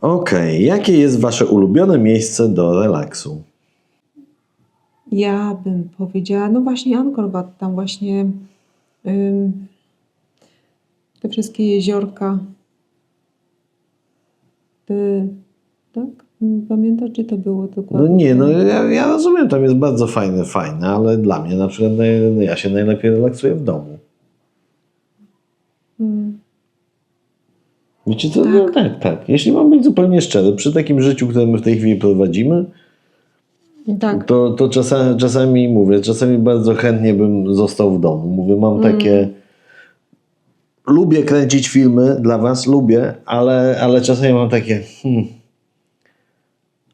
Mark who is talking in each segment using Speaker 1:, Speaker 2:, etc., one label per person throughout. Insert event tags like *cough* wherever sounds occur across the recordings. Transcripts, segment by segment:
Speaker 1: Okej, jakie jest wasze ulubione miejsce do relaksu?
Speaker 2: Ja bym powiedziała, no właśnie Angkor Wat, tam właśnie ym, te wszystkie jeziorka. Ty, tak? Pamiętasz, gdzie to było
Speaker 1: No
Speaker 2: dokładnie?
Speaker 1: nie, no ja, ja rozumiem, tam jest bardzo fajne, fajne, ale dla mnie na przykład naj, ja się najlepiej relaksuję w domu.
Speaker 2: Mm,
Speaker 1: Wiecie co? No, tak, tak. Jeśli mam być zupełnie szczery, przy takim życiu, które my w tej chwili prowadzimy,
Speaker 2: tak.
Speaker 1: to, to czasami, czasami mówię, czasami bardzo chętnie bym został w domu. Mówię, mam takie. Lubię kręcić filmy dla Was, lubię, ale, ale czasami mam takie. Hmm,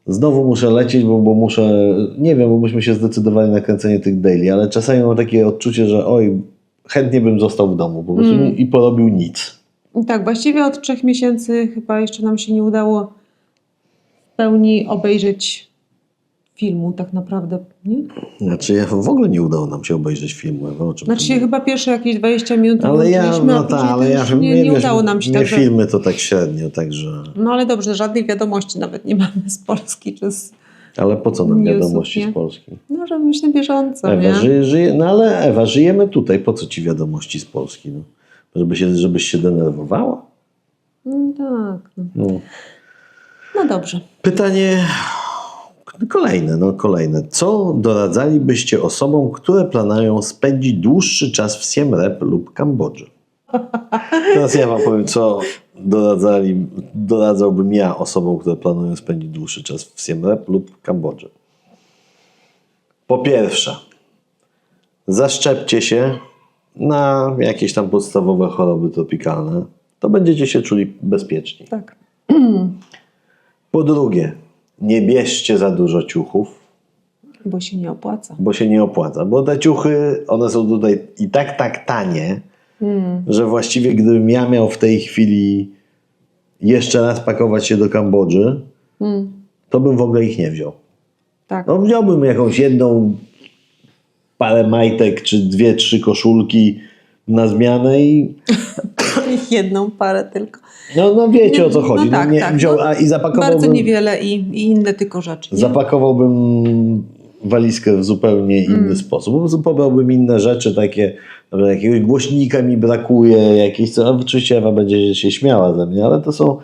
Speaker 1: znowu muszę lecieć, bo, bo muszę. Nie wiem, bo byśmy się zdecydowali na kręcenie tych daily, ale czasami mam takie odczucie, że oj, chętnie bym został w domu po prostu i- i porobił nic.
Speaker 2: Tak, właściwie od trzech miesięcy chyba jeszcze nam się nie udało w pełni obejrzeć filmu tak naprawdę, nie?
Speaker 1: Znaczy, ja, w ogóle nie udało nam się obejrzeć filmu. Czym
Speaker 2: Znaczy się chyba pierwsze jakieś 20 minut
Speaker 1: Ale ja, no
Speaker 2: to
Speaker 1: ale ja nie,
Speaker 2: nie, nie
Speaker 1: wiesz,
Speaker 2: udało nam się.
Speaker 1: Nie
Speaker 2: Także,
Speaker 1: filmy to tak średnio, także.
Speaker 2: no ale dobrze, żadnych wiadomości nawet nie mamy z Polski czy z...
Speaker 1: Ale po co nam
Speaker 2: Newsów,
Speaker 1: wiadomości
Speaker 2: nie?
Speaker 1: z Polski?
Speaker 2: No żeby być na bieżąco,
Speaker 1: Ewa,
Speaker 2: nie?
Speaker 1: żyje, żyje, no ale Ewa, żyjemy tutaj, po co ci wiadomości z Polski? No? Żeby się, żebyś się denerwowała?
Speaker 2: No, tak. No.
Speaker 1: No.
Speaker 2: no dobrze.
Speaker 1: Pytanie kolejne, no kolejne. Co doradzalibyście osobom, które planują spędzić dłuższy czas w Siem Reap lub Kambodży? *laughs* Teraz ja wam powiem, co doradzali, doradzałbym ja osobom, które planują spędzić dłuższy czas w Siem Reap lub Kambodży. Po pierwsze, zaszczepcie się na jakieś tam podstawowe choroby tropikalne. To będziecie się czuli bezpieczni.
Speaker 2: Tak. *clears throat*
Speaker 1: Po drugie, nie bierzcie za dużo ciuchów,
Speaker 2: Bo się nie opłaca.
Speaker 1: bo się nie opłaca. Bo te ciuchy, one są tutaj i tak, tak tanie,
Speaker 2: Mm.
Speaker 1: że właściwie gdybym ja miał w tej chwili jeszcze raz pakować się do Kambodży,
Speaker 2: Mm.
Speaker 1: to bym w ogóle ich nie wziął.
Speaker 2: Tak.
Speaker 1: No wziąłbym jakąś jedną parę majtek, czy dwie, trzy koszulki na zmianę i *coughs*
Speaker 2: Jedną parę tylko.
Speaker 1: no, no wiecie o co chodzi.
Speaker 2: No tak,
Speaker 1: nie,
Speaker 2: tak.
Speaker 1: wziął,
Speaker 2: no,
Speaker 1: a, I zapakowałbym...
Speaker 2: Bardzo niewiele i, i inne tylko rzeczy. Nie?
Speaker 1: Zapakowałbym walizkę w zupełnie inny
Speaker 2: Mm.
Speaker 1: sposób. Pobrałbym inne rzeczy, takie, jakiegoś głośnika mi brakuje, jakieś, co, oczywiście Ewa będzie się śmiała ze mnie, ale to są,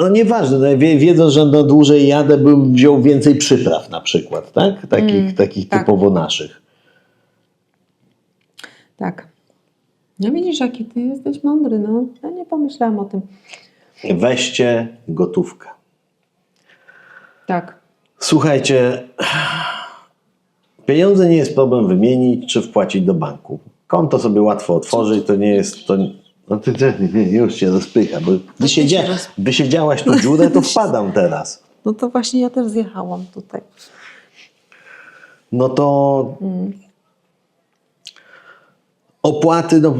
Speaker 1: no nieważne, no, wie, wiedząc, że no dłużej jadę, bym wziął więcej przypraw na przykład, tak? Takich,
Speaker 2: Mm,
Speaker 1: takich
Speaker 2: tak.
Speaker 1: typowo naszych.
Speaker 2: Tak. No widzisz, jaki ty jesteś mądry, no. Ja nie pomyślałam o tym.
Speaker 1: Weźcie gotówkę.
Speaker 2: Tak.
Speaker 1: Słuchajcie, pieniądze nie jest problem wymienić czy wpłacić do banku. Konto sobie łatwo otworzyć, to nie jest. To, no ty, ty nie, już się rozpycha, bo gdy, się dzia, gdy siedziałaś tu dziurę, to wpadam teraz. *laughs*
Speaker 2: No to właśnie ja też zjechałam tutaj.
Speaker 1: No to
Speaker 2: Mm.
Speaker 1: opłaty, no,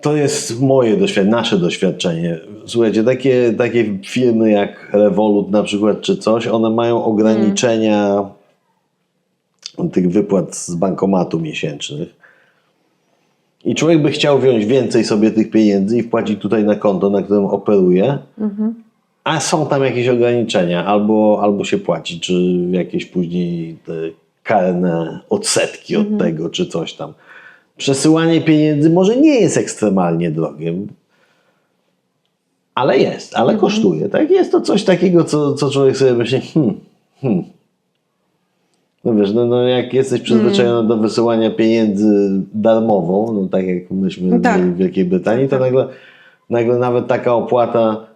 Speaker 1: to jest moje doświadczenie, nasze doświadczenie. Słuchajcie, takie, takie firmy jak Revolut na przykład, czy coś, one mają ograniczenia tych wypłat z bankomatu miesięcznych. I człowiek by chciał wziąć więcej sobie tych pieniędzy i wpłacić tutaj na konto, na którym operuje,
Speaker 2: Mhm.
Speaker 1: a są tam jakieś ograniczenia, albo, albo się płaci, czy jakieś później te karne odsetki od tego, czy coś tam. Przesyłanie pieniędzy może nie jest ekstremalnie drogie, ale jest, ale kosztuje. Tak? Jest to coś takiego, co, co człowiek sobie myśli, hmm, hmm. No wiesz, no, no jak jesteś przyzwyczajony do wysyłania pieniędzy darmowo, no tak jak myśmy
Speaker 2: No tak.
Speaker 1: w Wielkiej Brytanii, to nagle, nagle nawet taka opłata,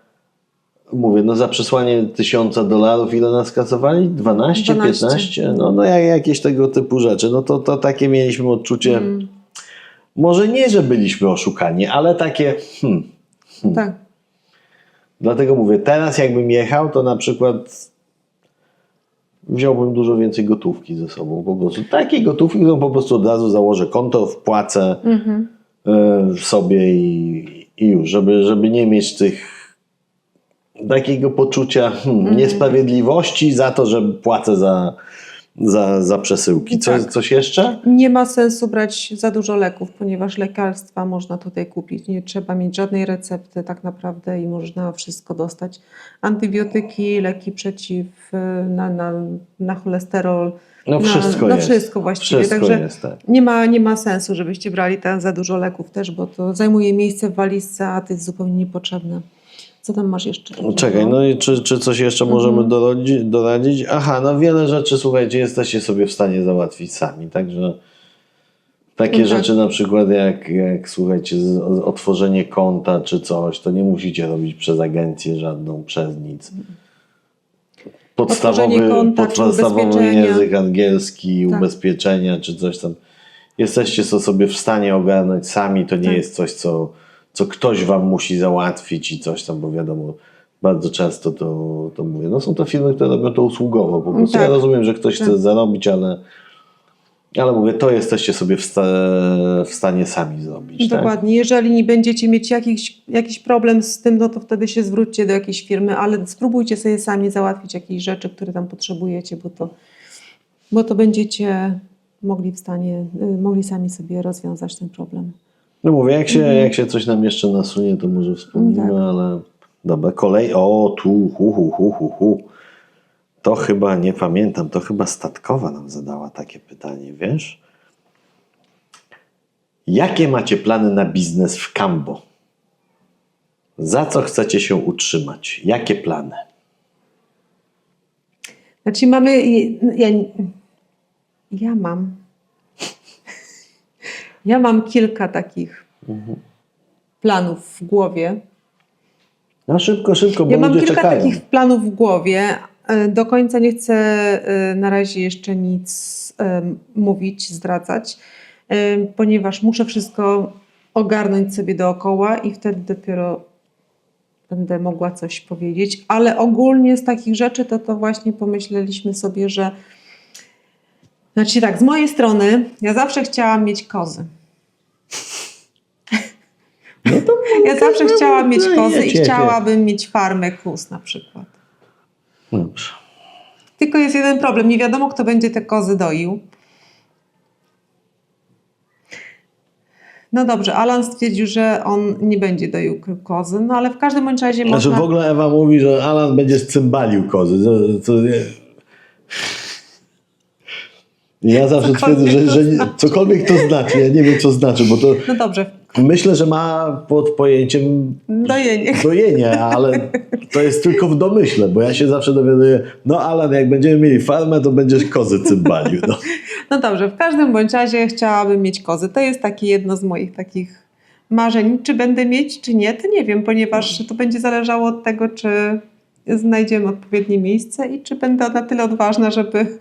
Speaker 1: mówię, no za przesłanie tysiąca dolarów, ile nas kasowali? 12,
Speaker 2: 12.
Speaker 1: 15? No, no jak, jakieś tego typu rzeczy. No to, to takie mieliśmy odczucie,
Speaker 2: Mm.
Speaker 1: może nie, że byliśmy oszukani, ale takie, hmm,
Speaker 2: Tak.
Speaker 1: Dlatego mówię, teraz jakbym jechał, to na przykład wziąłbym dużo więcej gotówki ze sobą. Po prostu takiej gotówki, którą po prostu od razu założę konto, wpłacę
Speaker 2: Mhm.
Speaker 1: e, sobie i, i już, żeby, żeby nie mieć tych takiego poczucia hmm, niesprawiedliwości za to, że płacę za, za, za przesyłki. Co,
Speaker 2: Tak.
Speaker 1: Coś jeszcze?
Speaker 2: Nie ma sensu brać za dużo leków, ponieważ lekarstwa można tutaj kupić. Nie trzeba mieć żadnej recepty tak naprawdę i można wszystko dostać. Antybiotyki, leki przeciw y, na, na, na cholesterol.
Speaker 1: No
Speaker 2: na,
Speaker 1: wszystko
Speaker 2: na
Speaker 1: jest.
Speaker 2: wszystko właściwie.
Speaker 1: Wszystko
Speaker 2: Także
Speaker 1: jest, tak.
Speaker 2: nie ma, nie ma sensu, żebyście brali tam za dużo leków też, bo to zajmuje miejsce w walizce, a to jest zupełnie niepotrzebne. Co tam masz jeszcze? takiego?
Speaker 1: Czekaj, no i czy, czy coś jeszcze
Speaker 2: Mhm.
Speaker 1: możemy doradzi, doradzić? Aha, no wiele rzeczy, słuchajcie, jesteście sobie w stanie załatwić sami, także takie
Speaker 2: Tak.
Speaker 1: rzeczy na przykład jak, jak słuchajcie, otworzenie konta czy coś, to nie musicie robić przez agencję żadną, przez nic. Podstawowy,
Speaker 2: konta
Speaker 1: podstawowy język angielski,
Speaker 2: Tak.
Speaker 1: ubezpieczenia czy coś tam. Jesteście to sobie w stanie ogarnąć sami, to nie
Speaker 2: Tak.
Speaker 1: jest coś, co, co ktoś wam musi załatwić i coś tam, bo wiadomo, bardzo często to, to mówię. No są to firmy, które robią to usługowo. Po prostu
Speaker 2: Tak.
Speaker 1: ja rozumiem, że ktoś
Speaker 2: Tak.
Speaker 1: chce zarobić, ale, ale mówię, to jesteście sobie w, sta, w stanie sami zrobić. Tak?
Speaker 2: Dokładnie. Jeżeli nie będziecie mieć jakiś, jakiś problem z tym, no to wtedy się zwróćcie do jakiejś firmy, ale spróbujcie sobie sami załatwić jakieś rzeczy, które tam potrzebujecie, bo to, bo to będziecie mogli w stanie, y, mogli sami sobie rozwiązać ten problem.
Speaker 1: No mówię, jak się, jak się coś nam jeszcze nasunie, to może wspomnimy,
Speaker 2: Tak.
Speaker 1: ale dobra, kolej, o tu, hu, hu, hu, hu, hu. To chyba, nie pamiętam, to chyba Statkowa nam zadała takie pytanie, wiesz? Jakie macie plany na biznes w Cambo? Za co chcecie się utrzymać? Jakie plany?
Speaker 2: Znaczy mamy, ja, ja mam, ja mam kilka takich planów w głowie.
Speaker 1: No szybko, szybko, bo
Speaker 2: Ja mam kilka
Speaker 1: czekają.
Speaker 2: takich planów w głowie. E, Do końca nie chcę e, na razie jeszcze nic e, mówić, zdradzać, ponieważ muszę wszystko ogarnąć sobie dookoła i wtedy dopiero będę mogła coś powiedzieć. Ale ogólnie z takich rzeczy to to właśnie pomyśleliśmy sobie, że znaczy tak, z mojej strony ja zawsze chciałam mieć kozy.
Speaker 1: No to *laughs*
Speaker 2: Ja zawsze
Speaker 1: no,
Speaker 2: chciałam mieć
Speaker 1: no,
Speaker 2: kozy i chciałabym mieć farmę kus na przykład.
Speaker 1: Dobrze.
Speaker 2: Tylko jest jeden problem. Nie wiadomo, kto będzie te kozy doił. No dobrze, Alan stwierdził, że on nie będzie doił kozy, no ale w każdym razie
Speaker 1: Znaczy
Speaker 2: można...
Speaker 1: w ogóle Ewa mówi, że Alan będzie cymbalił kozy. Co nie... Ja zawsze twierdzę, że, że nie- cokolwiek to znaczy, ja nie wiem co znaczy, bo to
Speaker 2: No dobrze,
Speaker 1: myślę, że ma pod pojęciem
Speaker 2: dojenie.
Speaker 1: dojenie, ale to jest tylko w domyśle, bo ja się zawsze dowiaduję, no Alan, jak będziemy mieli farmę, to będziesz kozy cymbalił. No. *laughs*
Speaker 2: No dobrze, w każdym bądź razie chciałabym mieć kozy. To jest takie jedno z moich takich marzeń. Czy będę mieć, czy nie, to nie wiem, ponieważ to będzie zależało od tego, czy znajdziemy odpowiednie miejsce i czy będę na tyle odważna, żeby,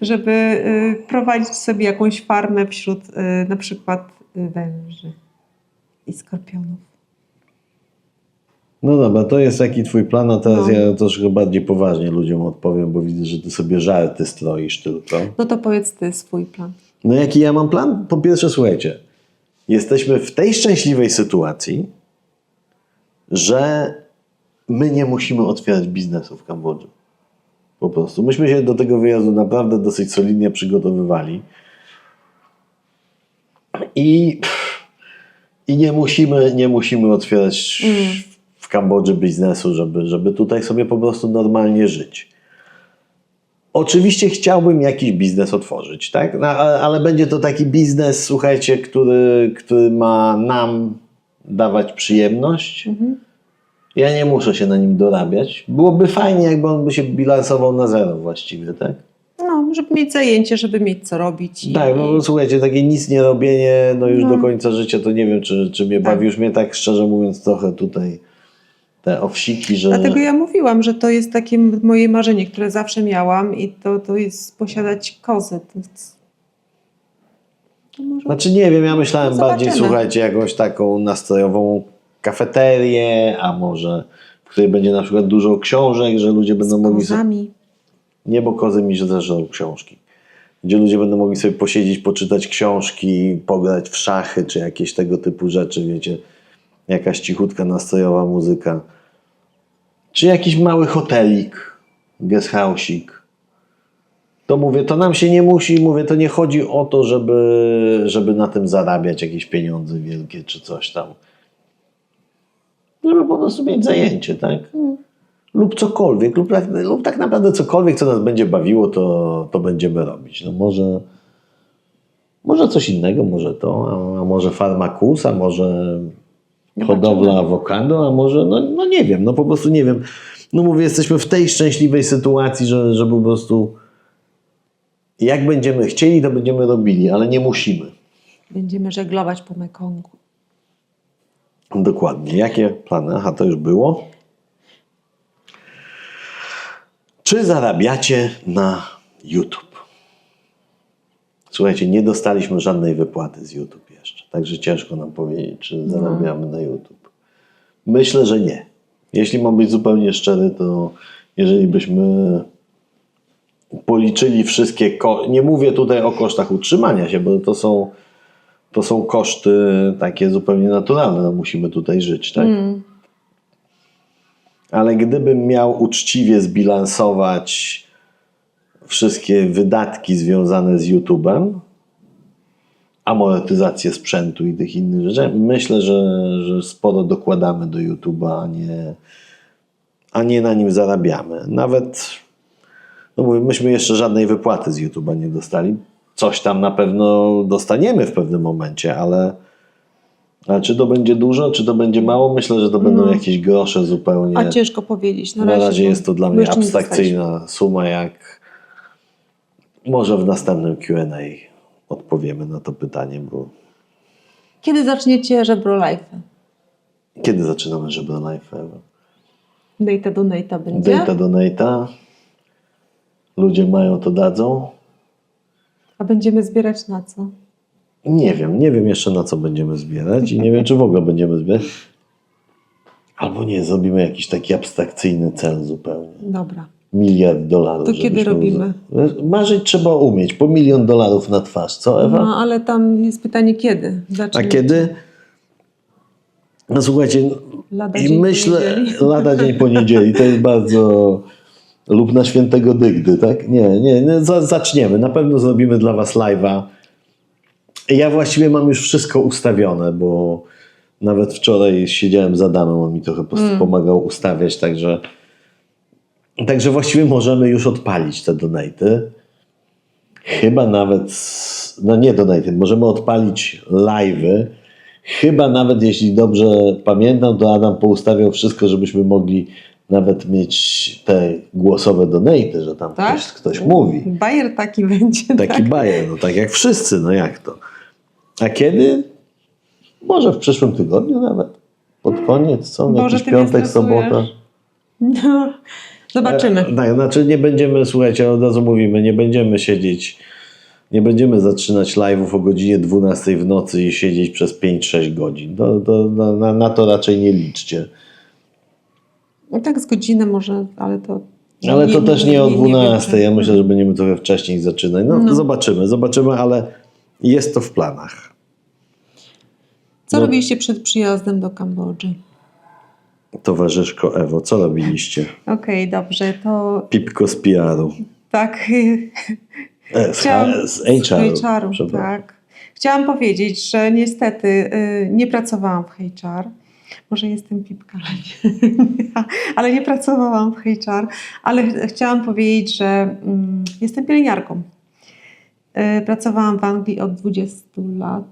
Speaker 2: żeby y, prowadzić sobie jakąś farmę wśród y, na przykład y, węży i skorpionów.
Speaker 1: no dobra, to jest taki twój plan, a teraz
Speaker 2: No.
Speaker 1: ja troszkę bardziej poważnie ludziom odpowiem, bo widzę, że ty sobie żarty stroisz tylko.
Speaker 2: No to powiedz ty swój plan.
Speaker 1: No jaki ja mam plan? Po pierwsze, słuchajcie, jesteśmy w tej szczęśliwej sytuacji, że my nie musimy otwierać biznesu w Kambodży. Po prostu. Myśmy się do tego wyjazdu naprawdę dosyć solidnie przygotowywali. I, i nie, musimy, nie musimy otwierać w Kambodży biznesu, żeby, żeby tutaj sobie po prostu normalnie żyć. Oczywiście chciałbym jakiś biznes otworzyć, tak? No, ale, ale będzie to taki biznes, słuchajcie, który, który ma nam dawać przyjemność. Ja nie muszę się na nim dorabiać. Byłoby fajnie, jakby on by się bilansował na zero właściwie, tak?
Speaker 2: No, żeby mieć zajęcie, żeby mieć co robić. I,
Speaker 1: Tak, no słuchajcie, takie nic nie robienie, no już
Speaker 2: No.
Speaker 1: do końca życia, to nie wiem, czy, czy mnie
Speaker 2: Tak.
Speaker 1: bawi. Już mnie tak szczerze mówiąc trochę tutaj te owsiki, że...
Speaker 2: Dlatego ja mówiłam, że to jest takie moje marzenie, które zawsze miałam i to, to jest posiadać kozy. To jest... to może...
Speaker 1: Znaczy nie wiem, ja myślałem
Speaker 2: No
Speaker 1: bardziej, słuchajcie, jakąś taką nastrojową kafeterię, a może w której będzie na przykład dużo książek, że ludzie będą mogli sobie...
Speaker 2: kozami.
Speaker 1: Nie, bo kozy mi że zeżrą książki. Gdzie ludzie będą mogli sobie posiedzieć, poczytać książki, pograć w szachy, czy jakieś tego typu rzeczy, wiecie. Jakaś cichutka, nastrojowa muzyka. Czy jakiś mały hotelik, guest house'ik. to mówię, to nam się nie musi, mówię, to nie chodzi o to, żeby, żeby na tym zarabiać jakieś pieniądze wielkie czy coś tam. Żeby po prostu mieć zajęcie, tak? Lub cokolwiek, lub tak, lub tak naprawdę cokolwiek, co nas będzie bawiło, to, to będziemy robić. No może, może coś innego, może to, a, a może farmakus, a może hodowla awokado, a może, no, no nie wiem, no po prostu nie wiem. No mówię, jesteśmy w tej szczęśliwej sytuacji, że, że po prostu jak będziemy chcieli, to będziemy robili, ale nie musimy.
Speaker 2: Będziemy żeglować po Mekongu.
Speaker 1: Dokładnie. Jakie plany? Aha, to już było. Czy zarabiacie na YouTube? Słuchajcie, nie dostaliśmy żadnej wypłaty z YouTube jeszcze, także ciężko nam powiedzieć, czy zarabiamy na YouTube. Myślę, że nie. Jeśli mam być zupełnie szczery, to jeżeli byśmy policzyli wszystkie, nie mówię tutaj o kosztach utrzymania się, bo to są, to są koszty takie zupełnie naturalne, no musimy tutaj żyć, tak? Ale gdybym miał uczciwie zbilansować wszystkie wydatki związane z YouTube'em, amonetyzację sprzętu i tych innych rzeczy, myślę, że, że sporo dokładamy do YouTube'a, a nie, a nie na nim zarabiamy. Nawet, no mówię, myśmy jeszcze żadnej wypłaty z YouTube'a nie dostali. Coś tam na pewno dostaniemy w pewnym momencie, ale, ale czy to będzie dużo, czy to będzie mało? Myślę, że to będą jakieś grosze zupełnie.
Speaker 2: A ciężko powiedzieć. Na
Speaker 1: Na
Speaker 2: razie,
Speaker 1: razie jest to dla mnie abstrakcyjna suma, jak może w następnym Q&A odpowiemy na to pytanie, bo
Speaker 2: Kiedy zaczniecie żebro live?
Speaker 1: kiedy zaczynamy Żebro Life?
Speaker 2: Data donata będzie?
Speaker 1: Data donata. Ludzie mają, to dadzą.
Speaker 2: A będziemy zbierać na co?
Speaker 1: Nie wiem, nie wiem jeszcze na co będziemy zbierać i nie wiem, czy w ogóle będziemy zbierać. Albo nie, zrobimy jakiś taki abstrakcyjny cel zupełnie.
Speaker 2: Dobra.
Speaker 1: Miliard dolarów.
Speaker 2: To kiedy robimy?
Speaker 1: Marzyć trzeba umieć. Po milion dolarów na twarz, co Ewa?
Speaker 2: No, ale tam jest pytanie kiedy
Speaker 1: A kiedy? No słuchajcie,
Speaker 2: Lada
Speaker 1: i myślę, lada dzień poniedzieli, to jest bardzo... Lub na świętego Dygdy, tak? Nie, nie, nie za, zaczniemy. Na pewno zrobimy dla Was live'a. Ja właściwie mam już wszystko ustawione, bo nawet wczoraj siedziałem z Adamem, on mi trochę
Speaker 2: Mm.
Speaker 1: pomagał ustawiać, także także właściwie możemy już odpalić te donaty. Chyba nawet, no nie donaty, możemy odpalić live'y. Chyba nawet, jeśli dobrze pamiętam, to Adam poustawiał wszystko, żebyśmy mogli nawet mieć te głosowe donaty, że tam
Speaker 2: Tak?
Speaker 1: ktoś, ktoś mówi.
Speaker 2: Bajer taki będzie.
Speaker 1: Taki
Speaker 2: tak?
Speaker 1: bajer, no tak jak wszyscy, no jak to. A kiedy? Może w przyszłym tygodniu nawet. Pod koniec, co?
Speaker 2: Boże,
Speaker 1: Jakiś piątek, sobota.
Speaker 2: No, zobaczymy.
Speaker 1: E, Tak, znaczy nie będziemy, słuchajcie, od razu mówimy, nie będziemy siedzieć, nie będziemy zaczynać live'ów o godzinie 12 w nocy i siedzieć przez 5-6 godzin. To, to, na, na to raczej nie liczcie.
Speaker 2: No tak z godzinę może, ale to...
Speaker 1: Ale to też nie o
Speaker 2: nie
Speaker 1: 12.
Speaker 2: wiem,
Speaker 1: Ja
Speaker 2: czy-
Speaker 1: myślę, że będziemy trochę wcześniej zaczynać. No,
Speaker 2: No.
Speaker 1: zobaczymy, zobaczymy, ale jest to w planach.
Speaker 2: Co
Speaker 1: No.
Speaker 2: robiliście przed przyjazdem do Kambodży?
Speaker 1: Towarzyszko Ewo, co robiliście?
Speaker 2: Okej, dobrze, to
Speaker 1: Pipko z PR-u.
Speaker 2: tak...
Speaker 1: E, z,
Speaker 2: Chciałam,
Speaker 1: z HR-u.
Speaker 2: z HR-u, tak. Chciałam powiedzieć, że niestety y, nie pracowałam w HR. Może jestem pipka, ale nie, ale nie pracowałam w HR. Ale ch- chciałam powiedzieć, że mm, jestem pielęgniarką. Y, pracowałam w Anglii od 20 lat.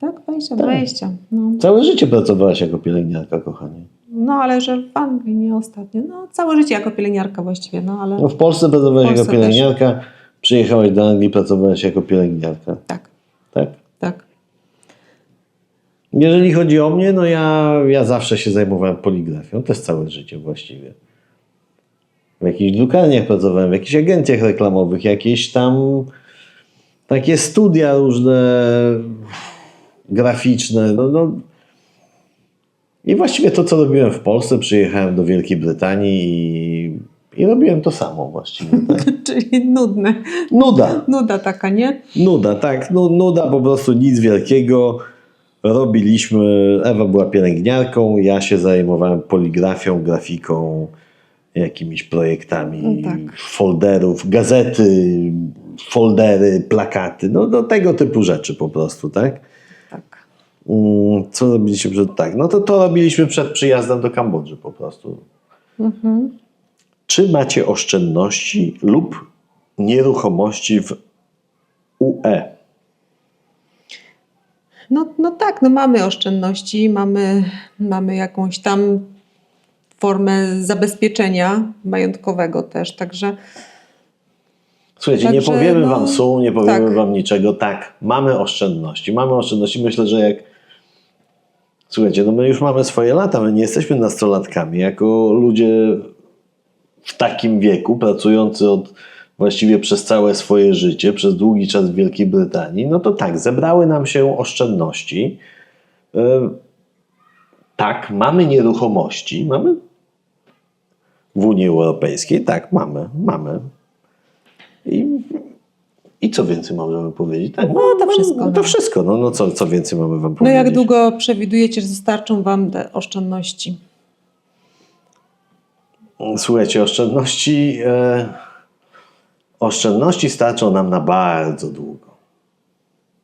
Speaker 2: Tak, 20, 20. No.
Speaker 1: Całe życie pracowałaś jako pielęgniarka, kochanie.
Speaker 2: no, ale że w Anglii, nie ostatnio. No, całe życie jako pielęgniarka właściwie, no ale
Speaker 1: No w Polsce pracowałaś
Speaker 2: W
Speaker 1: jako
Speaker 2: Polsce
Speaker 1: pielęgniarka, przyjechałaś do Anglii, pracowałaś jako pielęgniarka.
Speaker 2: tak,
Speaker 1: Tak?
Speaker 2: tak.
Speaker 1: Jeżeli chodzi o mnie, no ja, ja zawsze się zajmowałem poligrafią, też całe życie właściwie. W jakichś drukarniach pracowałem, w jakichś agencjach reklamowych, jakieś tam takie studia różne graficzne. No, no. I właściwie to, co robiłem w Polsce, przyjechałem do Wielkiej Brytanii i, i robiłem to samo właściwie. *laughs* Tak?
Speaker 2: Czyli nudne.
Speaker 1: Nuda.
Speaker 2: Nuda taka, nie?
Speaker 1: Nuda, tak. Nu, nuda, po prostu nic wielkiego. Robiliśmy, Ewa była pielęgniarką, ja się zajmowałem poligrafią, grafiką, jakimiś projektami
Speaker 2: No tak.
Speaker 1: folderów, gazety, foldery, plakaty, no do tego typu rzeczy po prostu, tak?
Speaker 2: Tak.
Speaker 1: Mm, Co robiliśmy przed tak? No to to robiliśmy przed przyjazdem do Kambodży po prostu.
Speaker 2: Mhm.
Speaker 1: Czy macie oszczędności lub nieruchomości w? UE?
Speaker 2: No, no tak, no mamy oszczędności, mamy, mamy jakąś tam formę zabezpieczenia majątkowego też, także
Speaker 1: Słuchajcie, nie
Speaker 2: Także,
Speaker 1: powiemy
Speaker 2: no,
Speaker 1: wam sum, nie powiemy
Speaker 2: tak.
Speaker 1: wam niczego. Tak, mamy oszczędności. Mamy oszczędności. Myślę, że jak. Słuchajcie, no my już mamy swoje lata, my nie jesteśmy nastolatkami. Jako ludzie w takim wieku, pracujący od właściwie przez całe swoje życie, przez długi czas w Wielkiej Brytanii, no to tak, zebrały nam się oszczędności. E, Tak, mamy nieruchomości, mamy w Unii Europejskiej, tak, mamy, mamy. I, I co więcej możemy powiedzieć? Tak,
Speaker 2: No, to wszystko,
Speaker 1: No,
Speaker 2: no.
Speaker 1: to wszystko. No, no co, co więcej mamy wam
Speaker 2: no
Speaker 1: powiedzieć?
Speaker 2: jak długo przewidujecie, że zastarczą Wam te oszczędności?
Speaker 1: Słuchajcie, oszczędności, e, oszczędności starczą nam na bardzo długo.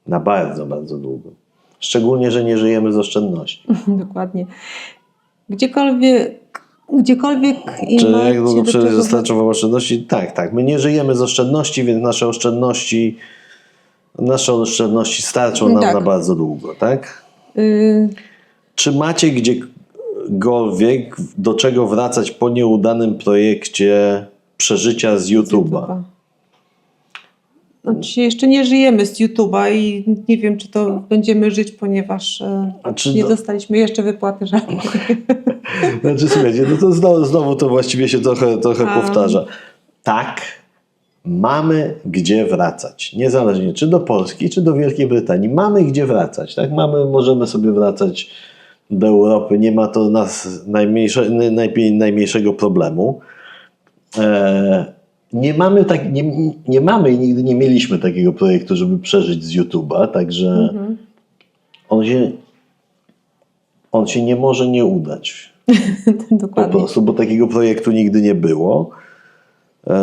Speaker 1: Na bardzo, bardzo długo. Szczególnie, że nie żyjemy z oszczędności. *laughs*
Speaker 2: Dokładnie. Gdziekolwiek, gdziekolwiek i
Speaker 1: Czy jak długo
Speaker 2: do
Speaker 1: prze-
Speaker 2: czego-
Speaker 1: starczą wam oszczędności? Tak, tak. My nie żyjemy z oszczędności, więc nasze oszczędności nasze oszczędności starczą nam
Speaker 2: Tak.
Speaker 1: na bardzo długo, tak?
Speaker 2: Y,
Speaker 1: Czy macie gdziekolwiek do czego wracać po nieudanym projekcie przeżycia z YouTube'a?
Speaker 2: Znaczy, jeszcze nie żyjemy z YouTube'a i nie wiem, czy to będziemy żyć, ponieważ
Speaker 1: Znaczy,
Speaker 2: nie dostaliśmy jeszcze wypłaty żadnej. *laughs*
Speaker 1: Znaczy, słuchajcie, no to znowu, znowu to właściwie się trochę, trochę
Speaker 2: A.
Speaker 1: powtarza. Tak, mamy gdzie wracać. Niezależnie czy do Polski, czy do Wielkiej Brytanii. Mamy gdzie wracać. Tak? Mamy, możemy sobie wracać do Europy. Nie ma to nas najmniejsze, najmniejszego problemu. E, nie mamy, tak, nie, nie mamy i nigdy nie mieliśmy takiego projektu, żeby przeżyć z YouTube'a, także
Speaker 2: Mhm.
Speaker 1: on się, on się nie może nie udać. *laughs* Po
Speaker 2: Dokładnie.
Speaker 1: prostu, bo takiego projektu nigdy nie było. E,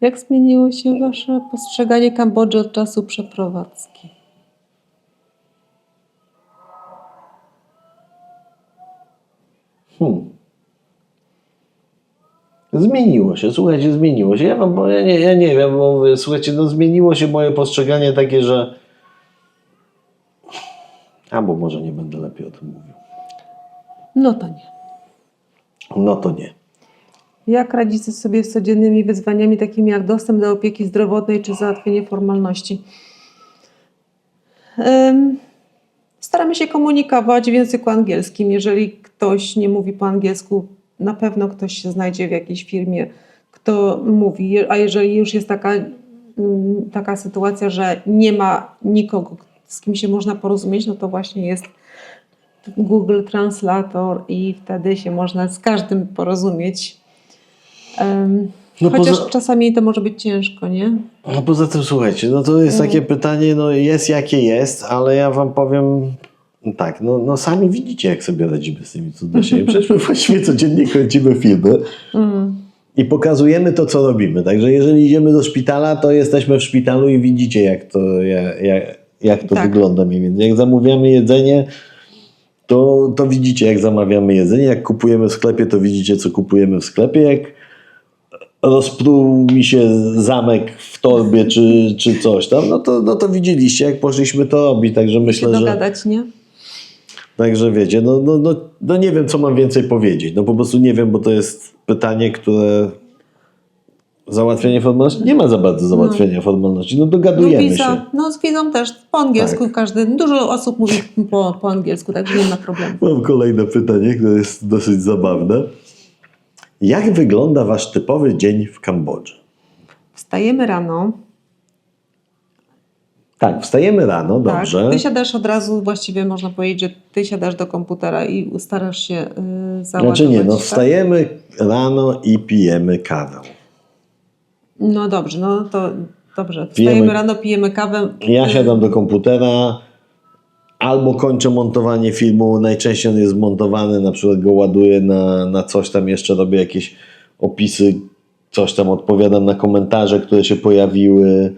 Speaker 2: Jak zmieniło się Wasze postrzeganie Kambodży od czasu przeprowadzki?
Speaker 1: hmm. Zmieniło się, słuchajcie, zmieniło się. Ja, wam, bo ja, nie, ja nie wiem, bo mówię, słuchajcie, no zmieniło się moje postrzeganie takie, że. Albo może nie będę lepiej o tym mówił.
Speaker 2: No to nie.
Speaker 1: No to nie.
Speaker 2: Jak radzicie sobie z codziennymi wyzwaniami takimi jak dostęp do opieki zdrowotnej czy załatwienie formalności? Em, Staramy się komunikować w języku angielskim. Jeżeli ktoś nie mówi po angielsku, na pewno ktoś się znajdzie w jakiejś firmie, kto mówi. A jeżeli już jest taka, mm, taka sytuacja, że nie ma nikogo, z kim się można porozumieć, no to właśnie jest Google Translator i wtedy się można z każdym porozumieć. Em,
Speaker 1: No
Speaker 2: Chociaż
Speaker 1: poza-
Speaker 2: czasami to może być ciężko, nie?
Speaker 1: No poza tym, słuchajcie, no to jest takie pytanie, no jest jakie jest, ale ja wam powiem tak, no, no sami widzicie, jak sobie radzimy z tymi trudnościami. Przecież my *laughs* właściwie codziennie kręcimy filmy
Speaker 2: Mm.
Speaker 1: i pokazujemy to, co robimy. Także jeżeli idziemy do szpitala, to jesteśmy w szpitalu i widzicie, jak to, jak, jak, to
Speaker 2: Tak.
Speaker 1: wygląda mniej więcej. Jak zamawiamy jedzenie, to, to widzicie, jak zamawiamy jedzenie. Jak kupujemy w sklepie, to widzicie, co kupujemy w sklepie. Jak rozpruł mi się zamek w torbie czy, czy coś tam, no to, no to widzieliście, jak poszliśmy to robić. Także myślę, że...
Speaker 2: dogadać, nie?
Speaker 1: Także wiecie, no, no, no, no nie wiem, co mam więcej powiedzieć. No po prostu nie wiem, bo to jest pytanie, które załatwianie formalności nie ma za bardzo załatwiania formalności. No
Speaker 2: No,
Speaker 1: dogadujemy
Speaker 2: wiza,
Speaker 1: się.
Speaker 2: no z wizą też po angielsku
Speaker 1: Tak.
Speaker 2: każdy, dużo osób mówi po, po angielsku, także nie ma problemu.
Speaker 1: Mam kolejne pytanie, które jest dosyć zabawne. Jak wygląda wasz typowy dzień w Kambodży?
Speaker 2: Wstajemy rano,
Speaker 1: Tak, wstajemy rano, dobrze.
Speaker 2: tak, ty siadasz od razu, właściwie można powiedzieć, że ty siadasz do komputera i starasz się y, załadować.
Speaker 1: Znaczy nie, no
Speaker 2: tak?
Speaker 1: wstajemy rano i pijemy kawę.
Speaker 2: No dobrze, no to dobrze.
Speaker 1: Pijemy-
Speaker 2: Wstajemy rano, pijemy kawę.
Speaker 1: Ja siadam do komputera, albo kończę montowanie filmu, najczęściej on jest zmontowany, na przykład go ładuję na, na coś tam, jeszcze robię jakieś opisy, coś tam odpowiadam na komentarze, które się pojawiły.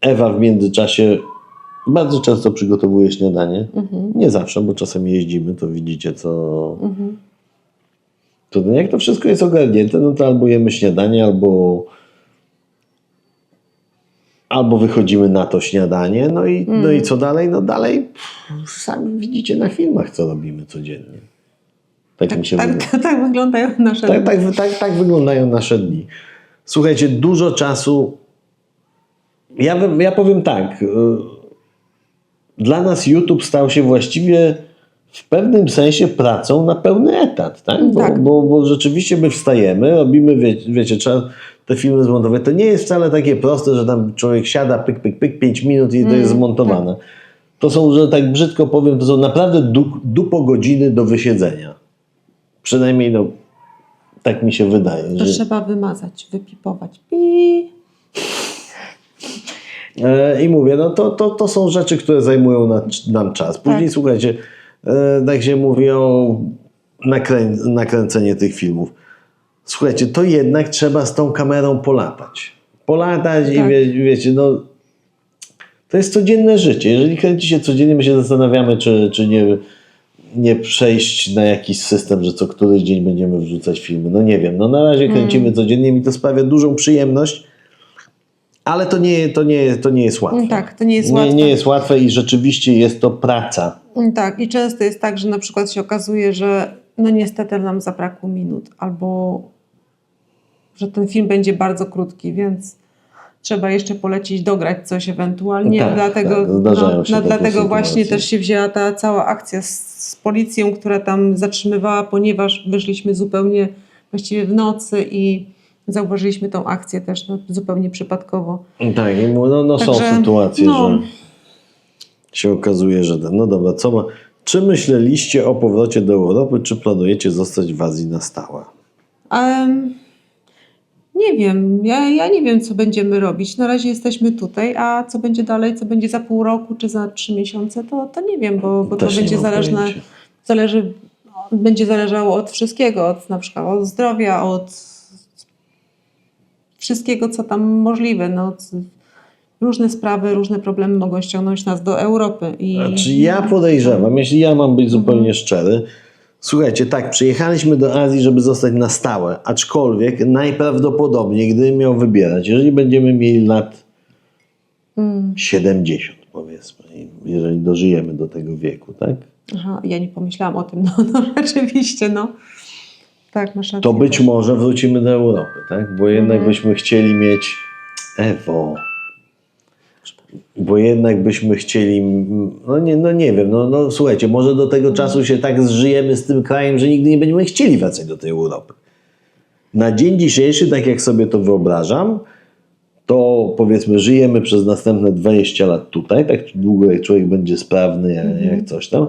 Speaker 1: Ewa w międzyczasie bardzo często przygotowuje śniadanie. Nie zawsze, bo czasem jeździmy, to widzicie, co. To no jak to wszystko jest ogarnięte, no to albo jemy śniadanie, albo. Albo wychodzimy na to śniadanie, no i, no i co dalej? No dalej pff, sami widzicie na filmach, co robimy codziennie. Tak, mi się wydaje.
Speaker 2: Tak, tak wyglądają nasze
Speaker 1: Tak, tak, tak, tak wyglądają nasze dni. Słuchajcie, dużo czasu. Ja, ja powiem tak. y, Dla nas YouTube stał się właściwie w pewnym sensie pracą na pełny etat, tak? Bo,
Speaker 2: Tak.
Speaker 1: bo, bo rzeczywiście my wstajemy, robimy, wie, wiecie, trzeba te filmy zmontować. To nie jest wcale takie proste, że tam człowiek siada, pyk, pyk, pyk, 5 minut i to jest zmontowane. To są, że tak brzydko powiem, to są naprawdę du, dupo godziny do wysiedzenia. Przynajmniej no, tak mi się wydaje.
Speaker 2: To
Speaker 1: Że,
Speaker 2: trzeba wymazać, wypipować. Pi.
Speaker 1: E, I mówię, no to, to, to są rzeczy, które zajmują na, nam czas. Później
Speaker 2: Tak.
Speaker 1: słuchajcie, e, tak się mówi o nakrę, nakręcenie tych filmów. Słuchajcie, to jednak trzeba z tą kamerą polatać. Polatać i
Speaker 2: Tak.
Speaker 1: wie, wiecie, no to jest codzienne życie. Jeżeli kręci się codziennie, my się zastanawiamy, czy, czy nie, nie przejść na jakiś system, że co któryś dzień będziemy wrzucać filmy. No nie wiem, no na razie kręcimy codziennie, mi to sprawia dużą przyjemność, ale to nie, to nie, to nie jest łatwe.
Speaker 2: Tak, to nie jest
Speaker 1: nie,
Speaker 2: łatwe.
Speaker 1: nie jest łatwe i rzeczywiście jest to praca.
Speaker 2: Tak, i często jest tak, że na przykład się okazuje, że no niestety nam zabrakło minut, albo że ten film będzie bardzo krótki, więc trzeba jeszcze polecić, dograć coś ewentualnie.
Speaker 1: Tak,
Speaker 2: dlatego
Speaker 1: tak,
Speaker 2: no,
Speaker 1: się
Speaker 2: no, dlatego właśnie też się wzięła ta cała akcja z, z policją, która tam zatrzymywała, ponieważ wyszliśmy zupełnie właściwie w nocy i zauważyliśmy tą akcję też no, zupełnie przypadkowo.
Speaker 1: Tak, no, no są
Speaker 2: Także,
Speaker 1: sytuacje,
Speaker 2: no.
Speaker 1: że się okazuje, że no dobra, co ma, czy myśleliście o powrocie do Europy, czy planujecie zostać w Azji na stałe?
Speaker 2: Em, nie wiem, ja, ja nie wiem, co będziemy robić. Na razie jesteśmy tutaj, a co będzie dalej, co będzie za pół roku czy za trzy miesiące, to, to nie wiem, bo, bo to będzie zależne,
Speaker 1: pojęcia.
Speaker 2: zależy, będzie zależało od wszystkiego, od na przykład od zdrowia, od wszystkiego, co tam możliwe. No, różne sprawy, różne problemy mogą ściągnąć nas do Europy. I,
Speaker 1: Znaczy ja podejrzewam, jeśli ja mam być zupełnie szczery, słuchajcie, tak, przyjechaliśmy do Azji, żeby zostać na stałe, aczkolwiek najprawdopodobniej, gdybym miał wybierać, jeżeli będziemy mieli lat 70 powiedzmy, jeżeli dożyjemy do tego wieku, tak?
Speaker 2: Aha, ja nie pomyślałam o tym, *laughs* no, no rzeczywiście, no. Tak, masz rację.
Speaker 1: to być może wrócimy do Europy, tak? Bo jednak byśmy chcieli mieć Ewo. Bo jednak byśmy chcieli, no nie, no nie wiem, no, no słuchajcie, może do tego czasu się tak zżyjemy z tym krajem, że nigdy nie będziemy chcieli wracać do tej Europy. Na dzień dzisiejszy, tak jak sobie to wyobrażam, to powiedzmy żyjemy przez następne 20 lat tutaj, tak długo jak człowiek będzie sprawny, jak, jak coś tam,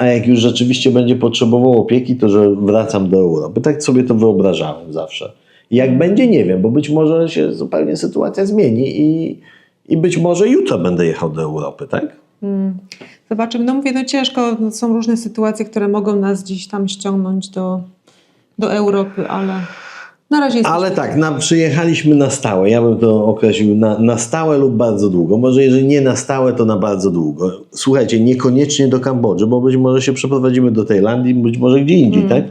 Speaker 1: a jak już rzeczywiście będzie potrzebował opieki, to że wracam do Europy. Tak sobie to wyobrażałem zawsze. Jak będzie, nie wiem, bo być może się zupełnie sytuacja zmieni i, i być może jutro będę jechał do Europy, tak?
Speaker 2: Zobaczymy. No mówię, no ciężko, no są różne sytuacje, które mogą nas gdzieś tam ściągnąć do, do Europy, ale na razie jest
Speaker 1: Ale tak, na, przyjechaliśmy na stałe. Ja bym to określił na, na stałe lub bardzo długo. Może jeżeli nie na stałe, to na bardzo długo. Słuchajcie, niekoniecznie do Kambodży, bo być może się przeprowadzimy do Tajlandii, być może gdzie indziej, tak?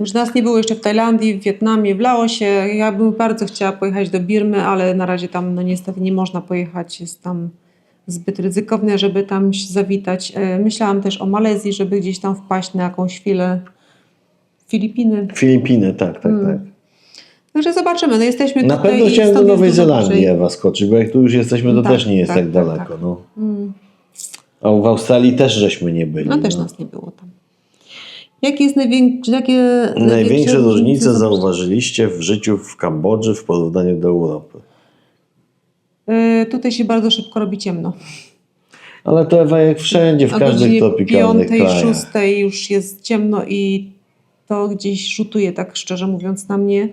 Speaker 2: Już nas nie było jeszcze w Tajlandii, w Wietnamie, w Laosie. Ja bym bardzo chciała pojechać do Birmy, ale na razie tam no niestety nie można pojechać. Jest tam zbyt ryzykowne, żeby tam się zawitać. E, Myślałam też o Malezji, żeby gdzieś tam wpaść na jakąś chwilę. Filipiny.
Speaker 1: Filipiny, tak, tak, tak.
Speaker 2: Także zobaczymy. No jesteśmy
Speaker 1: Na
Speaker 2: tutaj
Speaker 1: pewno chciałem do Nowej Zelandii. Ewa skoczyć, bo jak tu już jesteśmy, to
Speaker 2: Tak,
Speaker 1: też nie jest
Speaker 2: tak,
Speaker 1: tak,
Speaker 2: tak,
Speaker 1: daleko.
Speaker 2: tak.
Speaker 1: No. A w Australii też żeśmy nie byli.
Speaker 2: No też
Speaker 1: no.
Speaker 2: nas nie było tam. Jakie jest największe, jakie
Speaker 1: Największe różnice
Speaker 2: zauważyliście?
Speaker 1: zauważyliście w życiu w Kambodży w porównaniu do Europy.
Speaker 2: Y, Tutaj się bardzo szybko robi ciemno.
Speaker 1: Ale to Ewa jak wszędzie, w
Speaker 2: O
Speaker 1: każdych
Speaker 2: godzinie
Speaker 1: tropikalnych krajach.
Speaker 2: szóstej już jest ciemno i to gdzieś rzutuje, tak szczerze mówiąc, na mnie.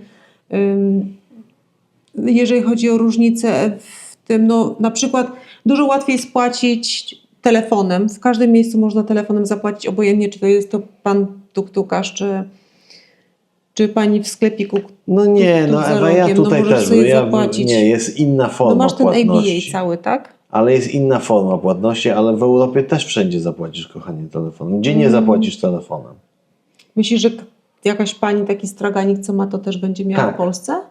Speaker 2: Jeżeli chodzi o różnice w tym, no na przykład dużo łatwiej spłacić telefonem. W każdym miejscu można telefonem zapłacić, obojętnie czy to jest to pan tuktukarz, czy, czy pani w sklepiku.
Speaker 1: No nie, no Ewa, ja
Speaker 2: rogiem, no
Speaker 1: tutaj
Speaker 2: możesz
Speaker 1: też,
Speaker 2: sobie
Speaker 1: ja,
Speaker 2: zapłacić.
Speaker 1: nie, jest inna forma
Speaker 2: No masz ten
Speaker 1: płatności.
Speaker 2: ABA cały, tak?
Speaker 1: Ale jest inna forma płatności, ale w Europie też wszędzie zapłacisz, kochanie, telefonem. Gdzie nie
Speaker 2: Mm.
Speaker 1: zapłacisz telefonem?
Speaker 2: Myślisz, że jakaś pani, taki straganik, co ma, to też będzie miała
Speaker 1: Tak.
Speaker 2: w Polsce?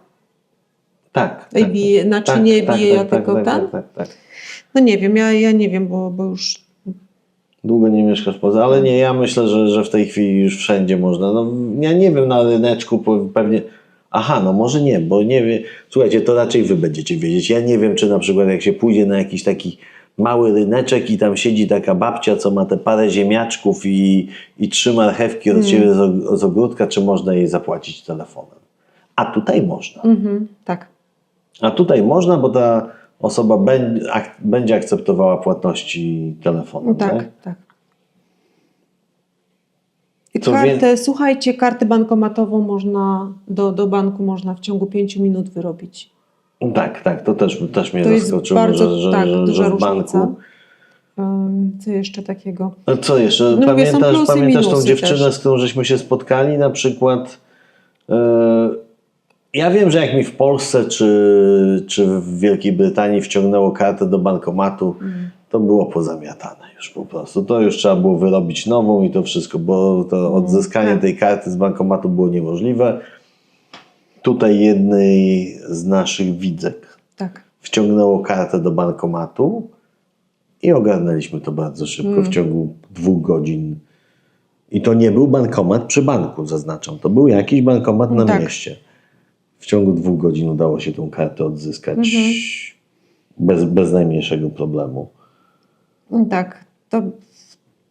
Speaker 1: Tak. tak,
Speaker 2: ABA, znaczy
Speaker 1: tak,
Speaker 2: nie
Speaker 1: tak,
Speaker 2: ja
Speaker 1: tak, tak,
Speaker 2: tylko
Speaker 1: tak,
Speaker 2: ten?
Speaker 1: tak, tak, tak.
Speaker 2: No nie wiem, ja, ja nie wiem, bo, bo już
Speaker 1: Długo nie mieszkasz Polsce, ale nie, ja myślę, że, że w tej chwili już wszędzie można. No, ja nie wiem, na ryneczku pewnie. Aha, no może nie, bo nie wiem. Słuchajcie, to raczej wy będziecie wiedzieć. Ja nie wiem, czy na przykład jak się pójdzie na jakiś taki mały ryneczek i tam siedzi taka babcia, co ma te parę ziemniaczków i, i trzy marchewki od siebie z, og- z ogródka, czy można jej zapłacić telefonem. A tutaj można.
Speaker 2: mhm, tak.
Speaker 1: A tutaj można, bo ta osoba będzie, ak, będzie akceptowała płatności telefonem.
Speaker 2: Tak,
Speaker 1: tak?
Speaker 2: tak. I kartę, słuchajcie, kartę bankomatową można, do, do banku można w ciągu 5 minut wyrobić.
Speaker 1: Tak, tak, to też, też mnie
Speaker 2: To
Speaker 1: zaskoczyło,
Speaker 2: bardzo,
Speaker 1: że, że,
Speaker 2: tak,
Speaker 1: że, że w banku.
Speaker 2: Um, co jeszcze takiego?
Speaker 1: No co jeszcze?
Speaker 2: No mówię,
Speaker 1: pamiętasz
Speaker 2: i
Speaker 1: pamiętasz tą dziewczynę,
Speaker 2: też.
Speaker 1: z którą żeśmy się spotkali na przykład? E, ja wiem, że jak mi w Polsce czy, czy w Wielkiej Brytanii wciągnęło kartę do bankomatu,
Speaker 2: Mm.
Speaker 1: to było pozamiatane już po prostu. To już trzeba było wyrobić nową i to wszystko, bo to odzyskanie
Speaker 2: tak.
Speaker 1: tej karty z bankomatu było niemożliwe. Tutaj jednej z naszych widzek
Speaker 2: Tak.
Speaker 1: wciągnęło kartę do bankomatu i ogarnęliśmy to bardzo szybko,
Speaker 2: Mm.
Speaker 1: w ciągu dwóch godzin. I to nie był bankomat przy banku, zaznaczam. To był jakiś bankomat na
Speaker 2: Tak.
Speaker 1: mieście. W ciągu dwóch godzin udało się tą kartę odzyskać
Speaker 2: Mhm.
Speaker 1: bez, bez najmniejszego problemu.
Speaker 2: Tak. To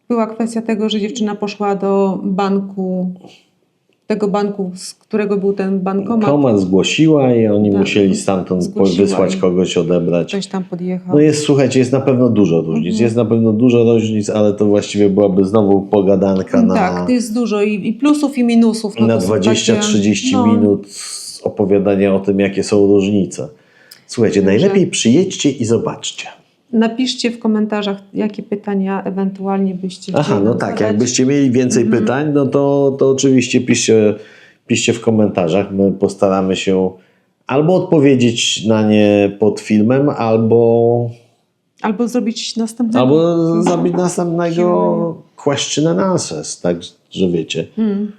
Speaker 2: była kwestia tego, że dziewczyna poszła do banku, tego banku, z którego był ten bankomat.
Speaker 1: Komat zgłosiła i oni
Speaker 2: Tak.
Speaker 1: musieli stamtąd
Speaker 2: Zgłosiła
Speaker 1: wysłać kogoś, odebrać.
Speaker 2: Ktoś tam podjechał.
Speaker 1: No jest, słuchajcie, jest na pewno dużo różnic.
Speaker 2: Mhm.
Speaker 1: Jest na pewno dużo różnic, ale to właściwie byłaby znowu pogadanka na...
Speaker 2: Tak, to jest dużo i, i plusów i minusów. No
Speaker 1: na
Speaker 2: to są
Speaker 1: 20-30
Speaker 2: takie, no,
Speaker 1: minut opowiadania o tym, jakie są różnice. Słuchajcie, najlepiej przyjedźcie i zobaczcie.
Speaker 2: Napiszcie w komentarzach, jakie pytania ewentualnie byście
Speaker 1: Aha,
Speaker 2: chcieli
Speaker 1: no
Speaker 2: nam
Speaker 1: tak,
Speaker 2: zadać.
Speaker 1: jakbyście mieli więcej
Speaker 2: Mhm.
Speaker 1: pytań, no to, to oczywiście piszcie, piszcie w komentarzach. My postaramy się albo odpowiedzieć na nie pod filmem, albo,
Speaker 2: Albo zrobić następnego.
Speaker 1: albo zrobić następnego question and answers, tak, że wiecie.
Speaker 2: Mm.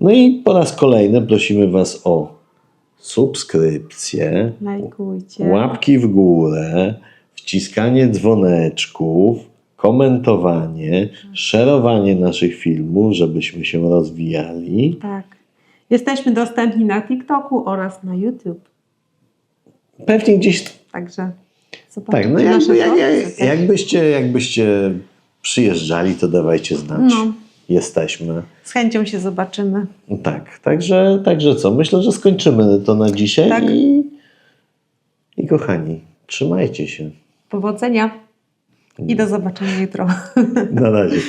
Speaker 1: No i po raz kolejny prosimy Was o subskrypcję,
Speaker 2: Lajkujcie.
Speaker 1: Łapki w górę, wciskanie dzwoneczków, komentowanie, szerowanie naszych filmów, żebyśmy się rozwijali.
Speaker 2: Tak. Jesteśmy dostępni na TikToku oraz na YouTube.
Speaker 1: Pewnie gdzieś.
Speaker 2: Także
Speaker 1: Tak, no jakby, jak, jak, jakbyście, jakbyście przyjeżdżali, to dawajcie znać.
Speaker 2: No.
Speaker 1: Jesteśmy.
Speaker 2: Z chęcią się zobaczymy.
Speaker 1: Tak, także, także co? Myślę, że skończymy to na dzisiaj.
Speaker 2: Tak.
Speaker 1: I, I kochani, trzymajcie się.
Speaker 2: Powodzenia i do zobaczenia jutro.
Speaker 1: Na razie.